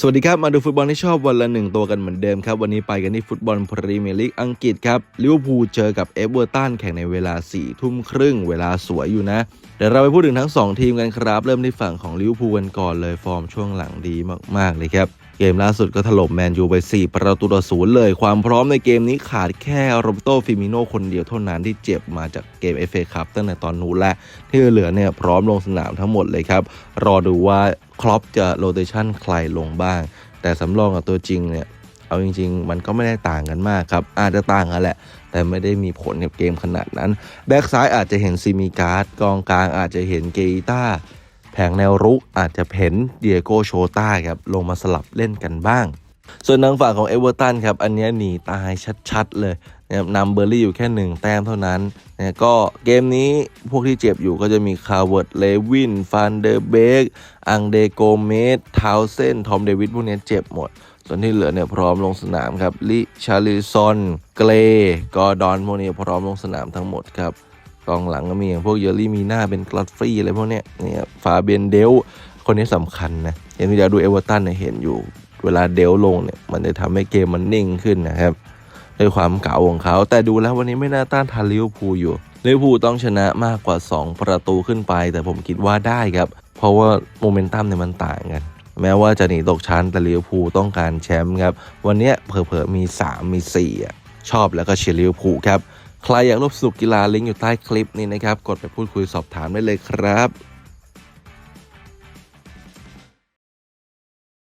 สวัสดีครับ มาดูฟุตบอลที่ชอบวันละหนึ่งตัวกันเหมือนเดิมครับ วันนี้ไปกันที่ฟุตบอลพรีเมียร์ลีกอังกฤษครับลิเวอร์พูลเจอกับเอเวอร์ตันแข่งในเวลา4ี่ทุ่มครึ่ง เวลาสวยอยู่นะ เดี๋ยวเราไปพูดถึงทั้ง 2 ทีมกันครับ เริ่มที่ฝั่งของลิเวอร์พูลกันก่อนเลยฟอร์มช่วงหลังดีมาก ๆ เลยครับ เกมล่าสุดก็ถล่มแมนยูไป 4 ประตูต่อศูนย์เลย ความพร้อมในเกมนี้ขาดแค่โรบโตฟิมิโนคนเดียวเท่านั้นที่เจ็บมาจากเกมเอฟเอคัพตั้งแต่ตอนนู้นและที่เหลือเนี่ยพร้อมลงสนามทั้งหมดเลยครับรอดูว่าครอปจะโรเตชันใครลงบ้าง แต่สำรองกับตัวจริงเนี่ย เอาจริง ๆ มันก็ไม่ได้ต่างกันมากครับ อาจจะต่างกันแหละ แต่ไม่ได้มีผลกับเกมขนาดนั้น แบ็กซ้ายอาจจะเห็นซิมิการ์ดกองกลางอาจจะเห็นเกอิต้าแผงแนวรุกอาจจะเห็นเดียโกโชต้าครับลงมาสลับเล่นกันบ้าง ส่วนทางฝั่งของเอเวอร์ตันครับอันนี้หนีตายชัดๆเลยนะครับนำเบอร์รี่อยู่แค่หนึ่งแต้มเท่านั้นนะก็เกมนี้พวกที่เจ็บอยู่ก็จะมีคาร์เวิร์ดเลวินฟันเดอร์เบกอังเดโกเมสทาวเซนทอมเดวิดพวกนี้เจ็บหมด ส่วนที่เหลือเนี่ยพร้อมลงสนามครับลิชาลิซอนเกรกอร์ดอนพวกนี้พร้อมลงสนามทั้งหมดครับกองหลังก็มีอย่างพวกเยอรี่มีหน้าเป็นกลัดฟรีอะไรพวกเนี้ยเนี่ยฟาเบียนเดลคนนี้สำคัญนะเห็นที่เราดูเอเวอร์ตันเนี่ยเห็นอยู่ เวลาเดลลงเนี่ยมันจะทำให้เกมมันนิ่งขึ้นนะครับด้วยความเก่าของเขา แต่ดูแล้ววันนี้ไม่น่าต้านทานลิเวอร์พูลอยู่ลิเวอร์พูลต้องชนะมากกว่า 2 ประตูขึ้นไป แต่ผมคิดว่าได้ครับ เพราะว่าโมเมนตัมเนี่ยมันต่างกัน แม้ว่าจะหนีตกชั้นแต่ลิเวอร์พูลต้องการแชมป์ครับ วันนี้เผลอๆมี 3 มี4อะชอบแล้วก็เชียร์ลิเวอร์พูลครับ ใครอยากร่วมสนุกกีฬาลิงก์อยู่ใต้คลิปนี้นะครับ กดไปพูดคุยสอบถามได้เลยครับ